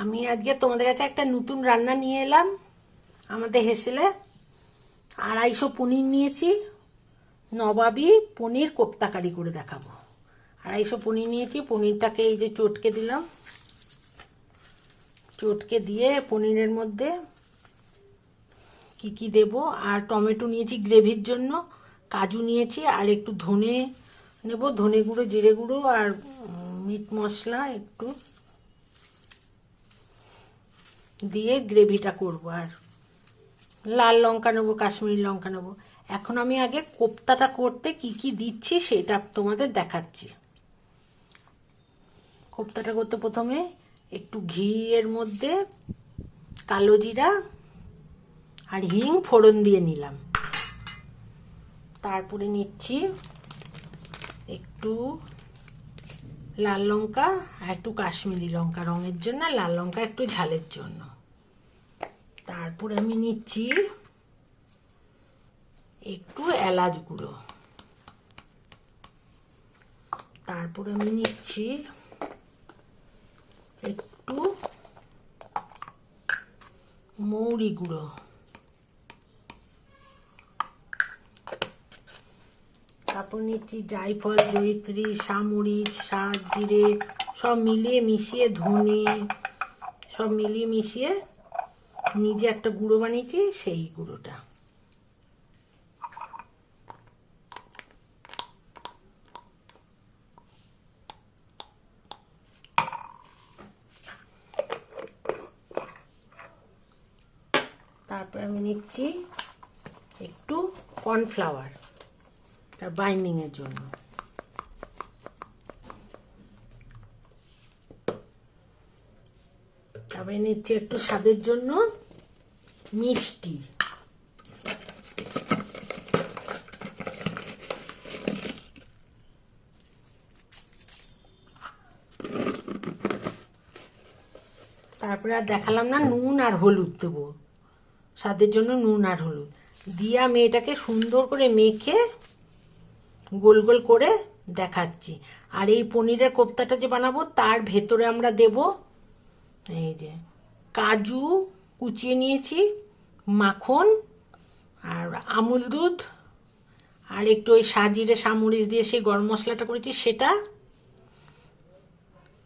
আমি আজকে তোমাদের কাছে একটা নতুন রান্না নিয়ে এলাম। আমাদের হেসেলে আড়াইশো পনির নিয়েছি। নবাবি পনির কোপ্তাকারি করে দেখাবো। আড়াইশো পনির নিয়েছি, পনিরটাকে এই যে চটকে দিলাম। চটকে দিয়ে পনিরের মধ্যে কি কি দেব? আর টমেটো নিয়েছি গ্রেভির জন্য, কাজু নিয়েছি, আর একটু ধনে নেব, ধনে গুঁড়ো, জিরে গুঁড়ো, আর মিট মশলা একটু দিয়ে গ্রেভিটা করব আর। লাল লঙ্কা নেব, কাশ্মীরি লঙ্কা নেব। এখন আমি আগে কোপ্তাটা করতে কি কি দিচ্ছি সেটা তোমাদের দেখাচ্ছি। কোপ্তাটা করতে প্রথমে একটু ঘি এর মধ্যে কালো জিরা আর হিং ফোড়ন দিয়ে নিলাম। তারপরে নিচ্ছি একটু লাল লঙ্কা আর একটু কাশ্মীরি লঙ্কা, রঙের জন্য লাল লঙ্কা একটু ঝালের জন্য। তারপরে আমি নিচ্ছি একটু এলাচ গুঁড়ো। তারপর আমি নিচ্ছি একটু মৌরি গুঁড়ো। তারপর নিচ্ছি জায়ফল, জয়িত্রী সামরিচ শাক জিরে, সব মিলিয়ে মিশিয়ে ধনে, সব মিলিয়ে মিশিয়ে নিজে একটা গুঁড়ো বানিয়েছি, সেই গুঁড়োটা। তারপর আমি নিচ্ছি একটু কর্নফ্লাওয়ার তার বাইন্ডিং এর জন্য। তারপরে নিচ্ছি একটু স্বাদের জন্য মিষ্টি তারপরে আর দেখালাম না, নুন আর হলুদ দেবো। স্বাদের জন্য নুন আর হলুদ। দিয়ে আমি এটাকে সুন্দর করে মেখে গোল গোল করে দেখাচ্ছি। আর এই পনিরের কোপ্তাটা যে বানাবো, তার ভেতরে আমরা দেব এই যে কাজু কুচিয়ে নিয়েছি। মাখন আর আমুল দুধ আর একটু ওই সাজিরে সামরিচ দিয়ে সেই গরম মশলাটা করেছি সেটা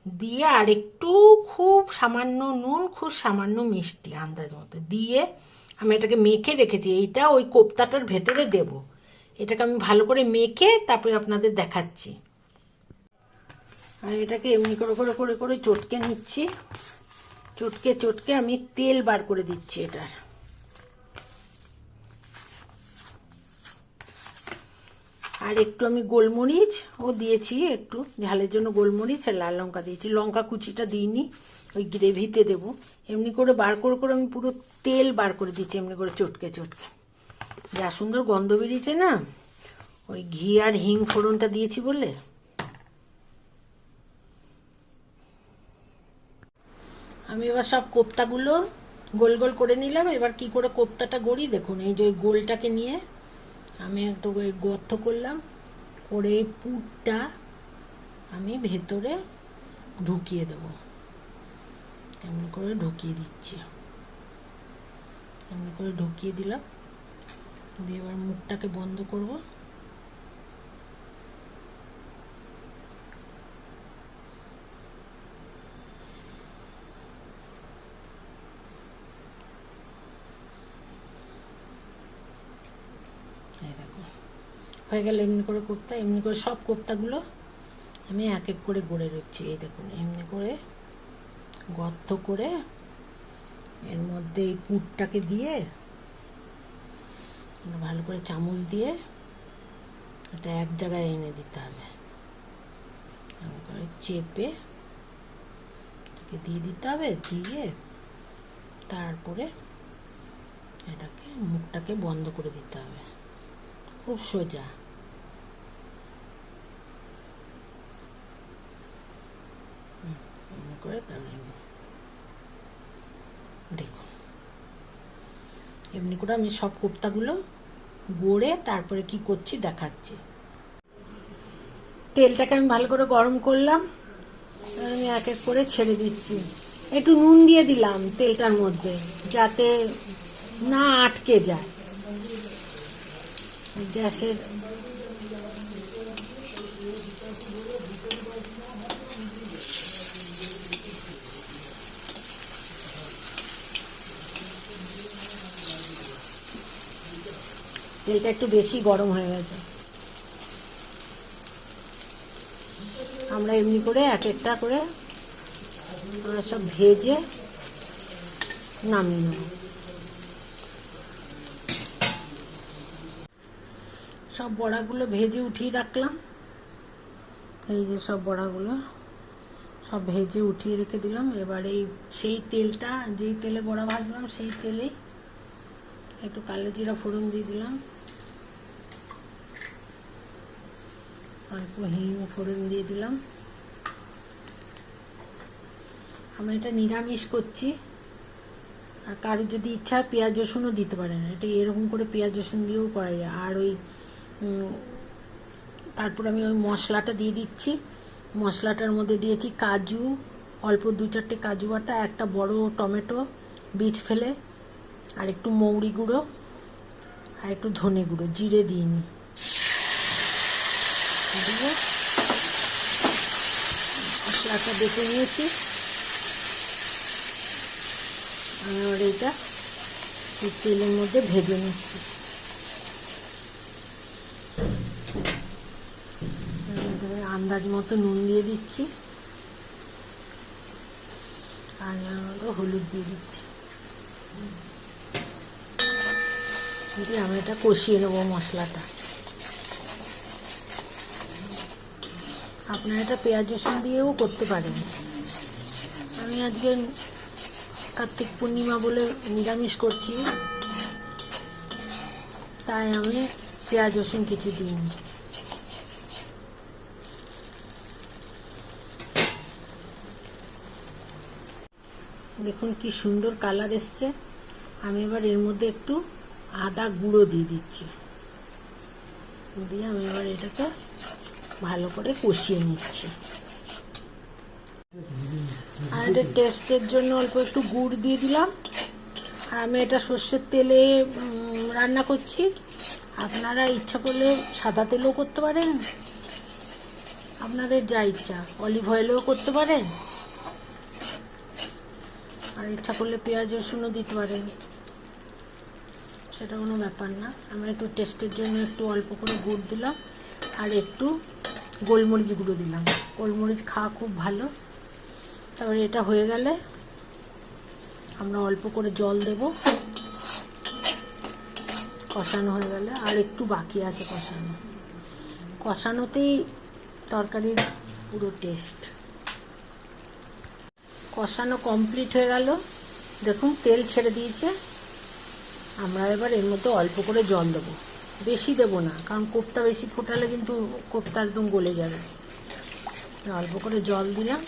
দিয়ে আর একটু খুব সামান্য নুন, খুব সামান্য মিষ্টি আন্দাজ মতো দিয়ে আমি এটাকে মেখে রেখেছি। এইটা ওই কোপ্তাটার ভেতরে দেব। এটাকে আমি ভালো করে মেখে তারপরে আপনাদের দেখাচ্ছি। আর এটাকে এমনি করে করে করে করে চটকে নিচ্ছি। চটকে চটকে আমি তেল বার করে দিচ্ছি এটার। আর একটু আমি গোলমরিচ, ও দিয়েছি একটু, ঝালের জন্য গোলমরিচ আর লাল লঙ্কা দিয়েছি। লঙ্কা কুচিটা দিইনি, ওই গ্রেভিতে দেব। এমনি করে বার করে করে আমি পুরো তেল বার করে দিচ্ছি এমনি করে চটকে চটকে। যা সুন্দর গন্ধ বেরিয়েছে না? ওই ঘি আর হিং ফোড়নটা দিয়েছি বলে। আমি এবার সব কোপ্তাগুলো গোল গোল করে নিলাম। এবার কি করে কোপ্তাটা গড়ি, দেখুন, এই যে গোলটাকে নিয়ে আমি একটু ওই গর্ত করলাম, করে এই পুরটা আমি ভেতরে ঢুকিয়ে দেব। এমন করে ঢুকিয়ে দিচ্ছি। এমন করে ঢুকিয়ে দিলাম, দিয়ে এবার মুখটাকে বন্ধ করব এই দেখো হয়ে গেল এমনি করে কোপ্তা, এমনি করে সব কোপ্তাগুলো আমি এক এক করে গড়ে রচ্ছি এই দেখুন, এমনি করে গর্ত করে এর মধ্যে এই পুরটাকে দিয়ে ভালো করে চামচ দিয়ে এটা এক জায়গায় এনে দিতে হবে। করে চেপে দিয়ে দিতে হবে, দিয়ে তারপরে এটাকে মুখটাকে বন্ধ করে দিতে হবে। খুব সোজা। এমনি করে দেখুন এমনি করে আমি সব কোপ্তাগুলো গড়ে তারপরে কি করছি দেখাচ্ছি। তেলটাকে আমি ভালো করে গরম করলাম আমি এক এক করে ছেড়ে দিচ্ছি। একটু নুন দিয়ে দিলাম তেলটার মধ্যে, যাতে না আটকে যায়। গ্যাসের তেলটা একটু বেশি গরম হয়ে গেছে। আমরা এমনি করে এক একটা করে সব ভেজে নামিয়ে নেব। সব বড়াগুলো ভেজে উঠিয়ে রাখলাম। এই যে সব বড়াগুলো সব ভেজে উঠিয়ে রেখে দিলাম। এবার এই সেই তেলটা, যেই তেলে বড়া ভাজলাম, সেই তেলে একটু কালো জিরা ফোড়ন দিয়ে দিলাম আর একটু হিং ফোড়ন দিয়ে দিলাম। আমরা এটা নিরামিষ করছি। আর কারোর যদি ইচ্ছা পেঁয়াজ রসুনও দিতে পারেন। এটা এরকম করে পেঁয়াজ রসুন দিয়েও করা যায়। আর ওই তারপর আমি ওই মশলাটা দিয়ে দিচ্ছি। মশলাটার মধ্যে দিয়েছি কাজু, অল্প দু চারটে কাজু বাটা, একটা বড় টমেটো বীজ ফেলে, আর একটু মৌরি গুঁড়ো, আর একটু ধনে গুঁড়ো, জিরে দিইনি দিয়ে মশলাটা বেটে নিয়েছি। আমি এবার এটা তেলের মধ্যে ভেজে নিচ্ছি। আন্দাজ মতো নুন দিয়ে দিচ্ছি। আর মধ্যে হলুদ দিয়ে দিচ্ছি। দিয়ে আমি এটা কষিয়ে নেব মশলাটা। আপনারা এটা পেঁয়াজ রসুন দিয়েও করতে পারেন। আমি আজকে কার্তিক পূর্ণিমা বলে নিরামিষ করছি। তাই আমি পেঁয়াজ রসুন কিছু দিইনি দেখুন কি সুন্দর কালার এসছে। আমি এবার এর মধ্যে একটু আদা গুঁড়ো দিয়ে দিচ্ছি। দিয়ে আমি এবার এটাকে ভালো করে কষিয়ে নিচ্ছি। আর এটা টেস্টের জন্য অল্প একটু গুড় দিয়ে দিলাম। আর আমি এটা সর্ষের তেলে রান্না করছি। আপনারা ইচ্ছা করলে সাদা তেলেও করতে পারেন। আপনাদের যা ইচ্ছা। অলিভ অয়েলেও করতে পারেন। আর ইচ্ছা করলে পেঁয়াজ, রসুনও দিতে পারেন। সেটা কোনো ব্যাপার না। আমি একটু টেস্টের জন্য একটু অল্প করে গুড় দিলাম। আর একটু গোলমরিচ গুঁড়ো দিলাম। গোলমরিচ খাওয়া খুব ভালো। তারপরে এটা হয়ে গেলে আমরা অল্প করে জল দেব। কষানো হয়ে গেলে আর একটু বাকি আছে কষানো। কষানোতেই তরকারির পুরো টেস্ট কষানো কমপ্লিট হয়ে গেল। দেখুন, তেল ছেড়ে দিয়েছে। আমরা এবার এর মধ্যে অল্প করে জল দেবো। বেশি দেব না, কারণ কোপ্তা বেশি ফোটালে কিন্তু কোপ্তা একদম গলে যাবে। অল্প করে জল দিলাম।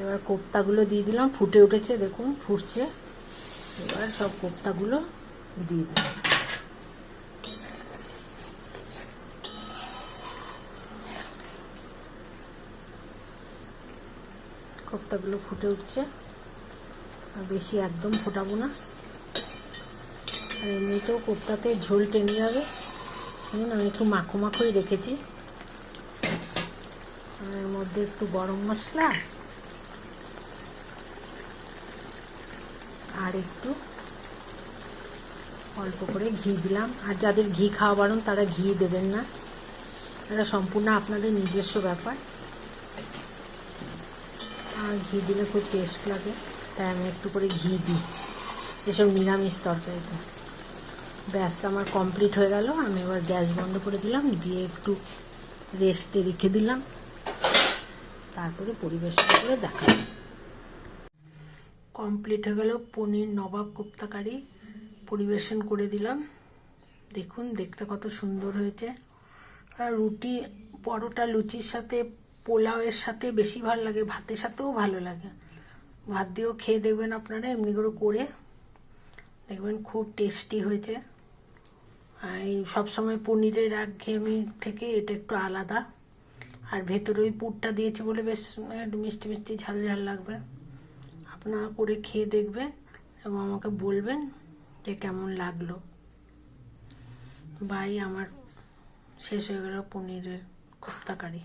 এবার কোপ্তাগুলো দিয়ে দিলাম, ফুটে উঠেছে, দেখুন, ফুটছে। এবার সব কোপ্তাগুলো দিয়ে দিলাম। কোপ্তাগুলো ফুটে উঠছে। আর বেশি একদম ফোটাবো না। আর এমনিতেও কোপ্তাতে ঝোল টেনে যাবে। শুনুন, আমি একটু মাখো মাখোই রেখেছি। আর এর মধ্যে একটু গরম মশলা। আর একটু অল্প করে ঘি দিলাম। আর যাদের ঘি খাওয়া বারণ, তারা ঘি দেবেন না। এটা সম্পূর্ণ আপনাদের নিজস্ব ব্যাপার। ঘি দিলে খুব টেস্ট লাগে, তাই আমি একটু করে ঘি দিই। এসব নিরামিষ তরকারিতে। ব্যাস, আমার কমপ্লিট হয়ে গেল। আমি এবার গ্যাস বন্ধ করে দিলাম, দিয়ে একটু রেস্টে রেখে দিলাম। তারপরে পরিবেশন করে দেখালাম কমপ্লিট হয়ে গেল পনির নবাব কোপ্তা কারি। পরিবেশন করে দিলাম। দেখুন, দেখতে কত সুন্দর হয়েছে। আর রুটি, পরোটা, লুচির সাথে পোলাওয়ের সাথে বেশি ভালো লাগে, ভাতের সাথেও ভালো লাগে। ভাত দিয়েও খেয়ে দেখবেন আপনারা, এমনি করে করে দেখবেন খুব টেস্টি হয়েছে। আর এই সবসময় পনিরের একঘেয়েমি থেকে এটা একটু আলাদা। আর ভেতরে ওই পুরটা দিয়েছি বলে বেশ একটু মিষ্টি মিষ্টি ঝাল ঝাল লাগবে। আপনারা করে খেয়ে দেখবেন এবং আমাকে বলবেন যে কেমন লাগল। বাই, আমার শেষ হয়ে গেল পনিরের কোপ্তা কারি